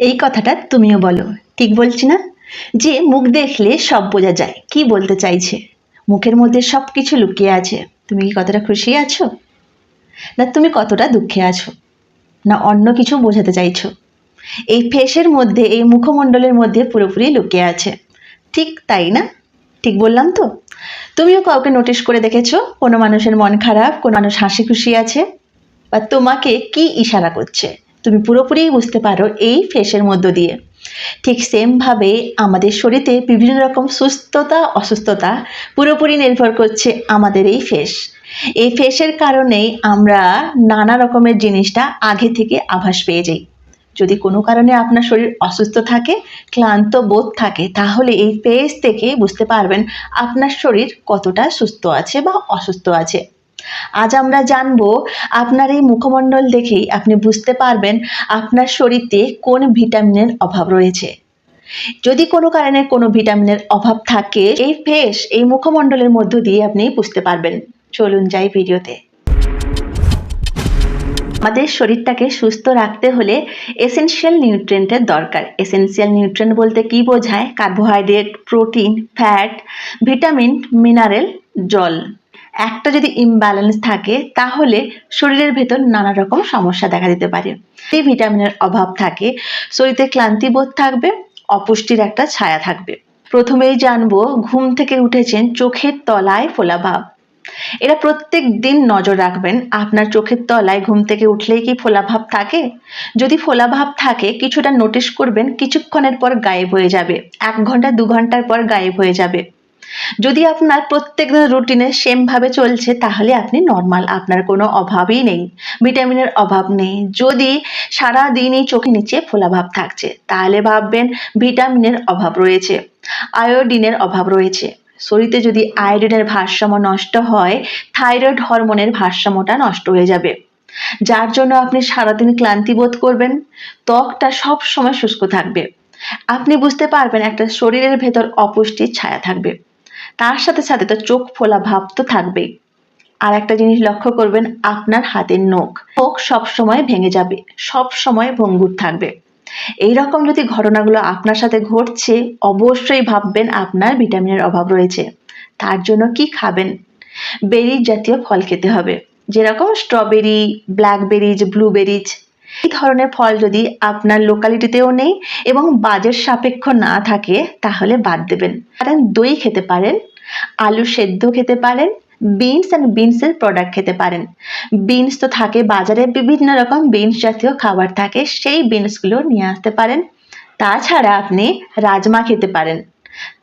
এই কথাটা তুমিও বলো, ঠিক বলছি না? যে মুখ দেখলে সব বোঝা যায়, কি বলতে চাইছে? মুখের মধ্যে সব কিছু লুকিয়ে আছে, তুমি কি কতটা খুশি আছো? না, তুমি কতটা দুঃখে আছো? না, অন্য কিছু বোঝাতে চাইছো? এই ফেসের মধ্যে, এই মুখমণ্ডলের মধ্যে পুরোপুরি লুকিয়ে আছে। ঠিক তাই না? ঠিক বললাম তো? তুমিও কাউকে নোটিশ করে দেখেছ? কোনো মানুষের মন খারাপ, কোনো মানুষ হাসি খুশি আছে? বা তোমাকে কি ইশারা করছে? তুমি পুরোপুরি বুঝতে পারো এই ফেসের মধ্য দিয়ে। ঠিক সেমভাবে আমাদের শরীরে বিভিন্ন রকম সুস্থতা, অসুস্থতা পুরোপুরি নির্ভর করছে আমাদের এই ফেস এই ফেসের কারণেই আমরা নানা রকমের জিনিসটা আগে থেকে আভাস পেয়ে যাই। যদি কোনো কারণে আপনার শরীর অসুস্থ থাকে, ক্লান্ত বোধ থাকে, তাহলে এই ফেস থেকে বুঝতে পারবেন আপনার শরীর কতটা সুস্থ আছে বা অসুস্থ আছে। আজ আমরা জানব আপনার এই মুখমণ্ডল দেখেই আপনি বুঝতে পারবেন আপনার শরীরে কোন ভিটামিনের অভাব রয়েছে। যদি কোনো কারণে কোনো ভিটামিনের অভাব থাকে, এই ফেস এই মুখমণ্ডলের মধ্য দিয়ে আপনি বুঝতে পারবেন। চলুন যাই ভিডিওতে। আমাদের শরীরটাকে সুস্থ রাখতে হলে এসেনশিয়াল নিউট্রিয়েন্টের দরকার। এসেনশিয়াল নিউট্রিয়েন্ট বলতে কি বোঝায়? Carbohydrate protein fat vitamin mineral জল। একটা যদি ইমব্যালেন্স থাকে, তাহলে শরীরের ভেতর নানা রকম সমস্যা দেখা দিতে পারে। এই ভিটামিনের অভাব থাকে, শরীরে ক্লান্তি বোধ থাকবে, অপুষ্টির একটা ছায়া থাকবে। প্রথমেই জানব, ঘুম থেকে উঠেছেন চোখের তলায় ফোলা ভাব। এরা প্রত্যেক দিন নজর রাখবেন, আপনার চোখের তলায় ঘুম থেকে উঠলেই কি ফোলাভাব থাকে? যদি ফোলাভাব থাকে, কিছুটা নোটিশ করবেন, কিছুক্ষণের পর গায়েব হয়ে যাবে, এক ঘণ্টা, দু ঘণ্টার পর গায়েব হয়ে যাবে। যদি আপনার প্রত্যেক দিন রুটিনে সেমভাবে চলছে, তাহলে আপনি নর্মাল আপনার কোনো অভাবই নেই। ভিটামিনের অভাব নেই। যদি সারা দিনই চোখে নিচে ফোলাভাব থাকছে, তাহলে ভাববেন ভিটামিনের অভাব রয়েছে আয়োডিনের অভাব রয়েছে। শরীরে যদি আয়োডিনের ভারসাম্য নষ্ট হয় থাইরয়েড হরমোনের ভারসাম্যটা নষ্ট হয়ে যাবে। যার জন্য আপনি সারাদিন ক্লান্তি বোধ করবেন, ত্বকটা সব সময় শুষ্ক থাকবে। আপনি বুঝতে পারবেন একটা শরীরের ভেতর অপুষ্টির ছায়া থাকবে। তার সাথে সাথে তো চোখ ফোলা ভাব তো থাকবেই আর একটা জিনিস লক্ষ্য করবেন, আপনার হাতের নখ। নখ সব সময় ভেঙে যাবে, সব সময় ভঙ্গুর থাকবে। এই রকম যদি ঘটনাগুলো আপনার সাথে ঘটছে, অবশ্যই ভাববেন আপনার ভিটামিনের অভাব রয়েছে। তার জন্য কি খাবেন? বেরি জাতীয় ফল খেতে হবে, যেরকম স্ট্রবেরি, ব্ল্যাকবেরিজ, ব্লুবেরিজ এই ধরনের ফল যদি আপনার লোকালিটিতেও নেই এবং বাজেট সাপেক্ষ না থাকে, তাহলে বাদ দেবেন। কারণ দই খেতে পারেন, আলু সেদ্ধ খেতে পারেন বিনস অ্যান্ড বিনসের প্রোডাক্ট খেতে পারেন। বিনস তো থাকে বাজারে, বিভিন্ন রকম বিনস জাতীয় খাবার থাকে, সেই বিনসগুলো নিয়ে আসতে পারেন। তাছাড়া আপনি রাজমা খেতে পারেন।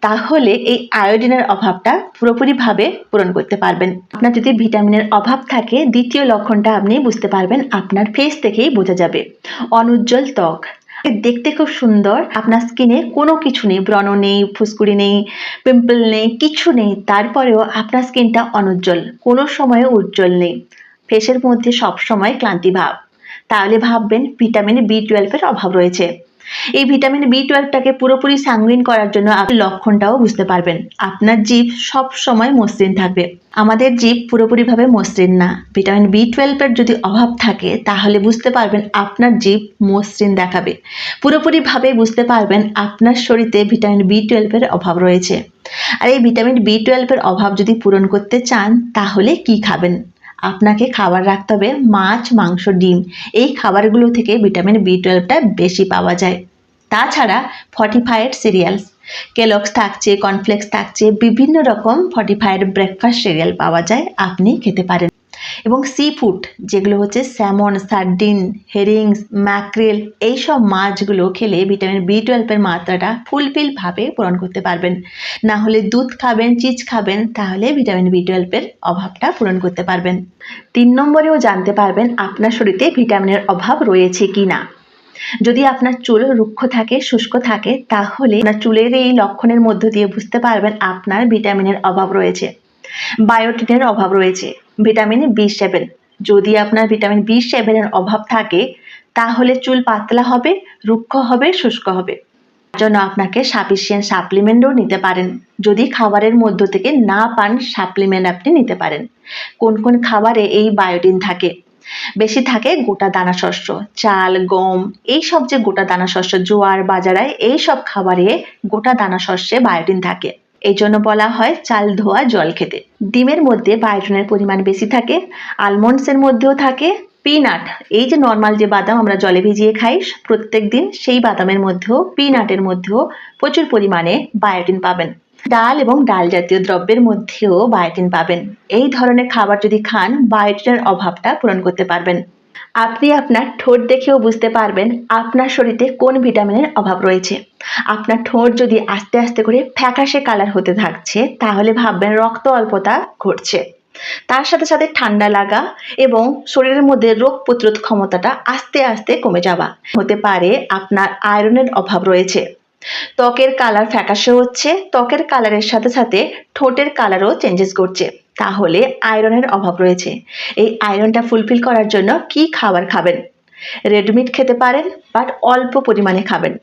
তাহলে এই আয়োডিনের অভাবটা পুরোপুরিভাবে পূরণ করতে পারবেন। আপনার যদি ভিটামিনের অভাব থাকে, দ্বিতীয় লক্ষণটা আপনি বুঝতে পারবেন, আপনার ফেস থেকেই বোঝা যাবে। অনুজ্জ্বল ত্বক। দেখতে খুব সুন্দর। আপনার স্কিনে কোনো কিছু নেই, ব্রণ নেই, ফুসকুড়ি নেই পিম্পল নেই, কিছু নেই। তারপরেও আপনার স্কিনটা অনুজ্জ্বল, কোনো সময়ে উজ্জ্বল নেই। ফেসের মধ্যে সব সময় ক্লান্তি ভাব। তাহলে ভাববেন, ভিটামিন বি টুয়েলভের অভাব রয়েছে। এই ভিটামিন বি টুয়েলভটাকে পুরোপুরি সাংগিন করার জন্য আপনি লক্ষণটাও বুঝতে পারবেন। আপনার জীব সব সময় মসৃণ থাকবে। আমাদের জীব পুরোপুরিভাবে মসৃণ না। ভিটামিন বি টুয়েলভের যদি অভাব থাকে, তাহলে বুঝতে পারবেন আপনার জীব মসৃণ দেখাবে। পুরোপুরিভাবে বুঝতে পারবেন আপনার শরীরে ভিটামিন বি টুয়েলভের অভাব রয়েছে। আর এই ভিটামিন বি টুয়েলভের অভাব যদি পূরণ করতে চান, তাহলে কি খাবেন? আপনাকে খাবার রাখতে হবে মাছ, মাংস, ডিম। এই খাবারগুলো থেকে ভিটামিন বি টুয়েলভটা বেশি পাওয়া যায়। তাছাড়া ফর্টিফাইড সিরিয়ালস কেলক্স থাকছে কর্নফ্লেক্স থাকছে, বিভিন্ন রকম ফর্টিফাইড ব্রেকফাস্ট সিরিয়াল পাওয়া যায়। আপনি খেতে পারেন। এবং সি ফুড যেগুলো হচ্ছে স্যামন সার্ডিন হেরিংস ম্যাক্রেল এইসব মাছগুলো খেলে ভিটামিন বি টুয়েলভের মাত্রাটা ফুলফিলভাবে পূরণ করতে পারবেন। না হলে দুধ খাবেন চিজ খাবেন, তাহলে ভিটামিন বি টুয়েলভের অভাবটা পূরণ করতে পারবেন। তিন নম্বরেও জানতে পারবেন আপনার শরীরে ভিটামিনের অভাব রয়েছে কি না যদি আপনার চুল রুক্ষ থাকে, শুষ্ক থাকে, তাহলে আপনার চুলের এই লক্ষণের মধ্য দিয়ে বুঝতে পারবেন আপনার ভিটামিনের অভাব রয়েছে। বায়োটিনের অভাব রয়েছে। ভিটামিন বি সেভেন যদি আপনার ভিটামিন বি সেভেনের অভাব থাকে, তাহলে চুল পাতলা হবে, রুক্ষ হবে, শুষ্ক হবে। জন্য আপনাকে সাফিসিয়েন্ট সাপ্লিমেন্টও নিতে পারেন। যদি খাবারের মধ্য থেকে না পান সাপ্লিমেন্ট আপনি নিতে পারেন। কোন কোন খাবারে এই বায়োটিন থাকে? বেশি থাকে গোটা দানা শস্য, চাল, গম এই সব যে গোটা দানা শস্য, জোয়ার, বাজারায় এই সব খাবারে গোটা দানা শস্যে বায়োটিন থাকে। এই জন্য বলা হয় চাল ধোয়া জল খেতে। ডিমের মধ্যে বায়োটিনের পরিমাণ বেশি থাকে আলমন্ডসের মধ্যেও থাকে পিনাট এই যে নর্মাল যে বাদাম আমরা জলে ভিজিয়ে খাই, প্রত্যেক দিন সেই বাদামের মধ্যেও পিনাটের মধ্যেও প্রচুর পরিমাণে বায়োটিন পাবেন। ডাল এবং ডাল জাতীয় দ্রব্যের মধ্যেও বায়োটিন পাবেন। এই ধরনের খাবার যদি খান বায়োটিনের অভাবটা পূরণ করতে পারবেন। আপনি আপনার ঠোঁট দেখেও বুঝতে পারবেন আপনার শরীরে কোন ভিটামিনের অভাব রয়েছে। আপনার ঠোঁট যদি আস্তে আস্তে করে ফ্যাকাশে কালার হতে থাকছে, তাহলে ভাববেন রক্ত অল্পতা ঘটছে। তার সাথে সাথে ঠান্ডা লাগা এবং শরীরের মধ্যে রোগ প্রতিরোধ ক্ষমতাটা আস্তে আস্তে কমে যাওয়া হতে পারে আপনার আয়রনের অভাব রয়েছে। ত্বকের কালার ফ্যাকাশে হচ্ছে, ত্বকের কালারের সাথে সাথে ঠোঁটের কালারও চেঞ্জেস করছে তাহলে আয়রনের অভাব রয়েছে। এই আয়রনটা ফুলফিল করার জন্য কি খাবার খাবেন? রেডমিট খেতে পারেন বাট অল্প পরিমাণে খাবেন।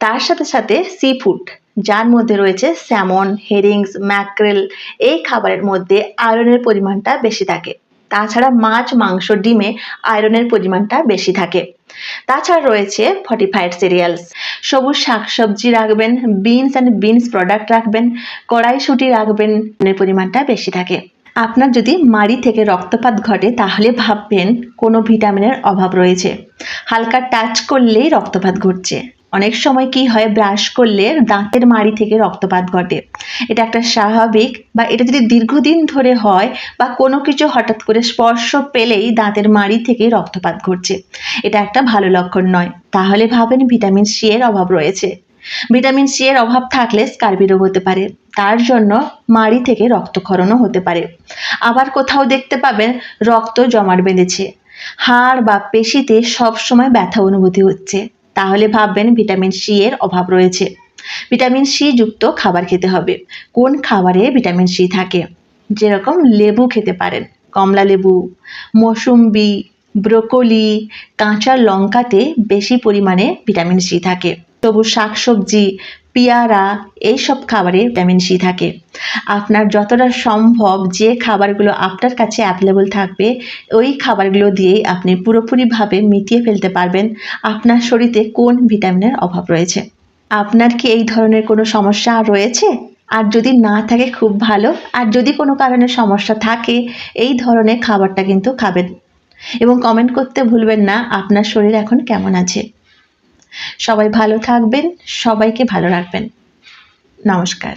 তার সাথে সাথে সি ফুড যার মধ্যে রয়েছে স্যামন হেরিংস ম্যাকরেল এই খাবারের মধ্যে আয়রনের পরিমাণটা বেশি থাকে। তাছাড়া মাছ, মাংস, ডিমে আয়রনের পরিমাণটা বেশি থাকে। তাছাড়া রয়েছে ফর্টিফাইড সিরিয়ালস সবুজ শাকসবজি রাখবেন বিনস অ্যান্ড বিনস প্রোডাক্ট রাখবেন, কড়াইশুঁটি রাখবেন পরিমাণটা বেশি থাকে। আপনার যদি মাড়ি থেকে রক্তপাত ঘটে, তাহলে ভাববেন কোনো ভিটামিনের অভাব রয়েছে। হালকা টাচ করলেই রক্তপাত ঘটছে। অনেক সময় কি হয়, ব্রাশ করলে দাঁতের মাড়ি থেকে রক্তপাত ঘটে। এটা একটা স্বাভাবিক বা এটা যদি দীর্ঘদিন ধরে হয় বা কোনো কিছু হঠাৎ করে স্পর্শ পেলেই দাঁতের মাড়ি থেকে রক্তপাত ঘটছে। এটা একটা ভালো লক্ষণ নয়। তাহলে ভাবেন ভিটামিন সি এর অভাব রয়েছে। ভিটামিন সি এর অভাব থাকলে স্কার্বি রোগ হতে পারে। তার জন্য মাড়ি থেকে রক্তক্ষরণও হতে পারে। আবার কোথাও দেখতে পাবেন রক্ত জমাট বেঁধেছে। হাড় বা পেশিতে সবসময় ব্যথা অনুভূতি হচ্ছে। তাহলে ভাববেন ভিটামিন সি এর অভাব রয়েছে। ভিটামিন সি যুক্ত খাবার খেতে হবে। কোন খাবারে ভিটামিন সি থাকে? যেরকম লেবু খেতে পারেন, কমলা লেবু, মৌসুম্বি, ব্রোকলি, কাঁচা লঙ্কাতে বেশি পরিমাণে ভিটামিন সি থাকে। তবু শাকসবজি পেয়ারা, এইসব খাবারে ভিটামিন সি থাকে। আপনার যতটা সম্ভব যে খাবারগুলো আপনার কাছে অ্যাভেলেবল থাকবে, ওই খাবারগুলো দিয়েই আপনি পুরোপুরিভাবে মিটিয়ে ফেলতে পারবেন আপনার শরীরে কোন ভিটামিনের অভাব রয়েছে। আপনার কি এই ধরনের কোনো সমস্যা রয়েছে? আর যদি না থাকে, খুব ভালো। আর যদি কোনো কারণে সমস্যা থাকে, এই ধরনের খাবারটা কিন্তু খাবেন। এবং কমেন্ট করতে ভুলবেন না, আপনার শরীর এখন কেমন আছে? সবাই ভালো থাকবেন সবাইকে ভালো রাখবেন। নমস্কার।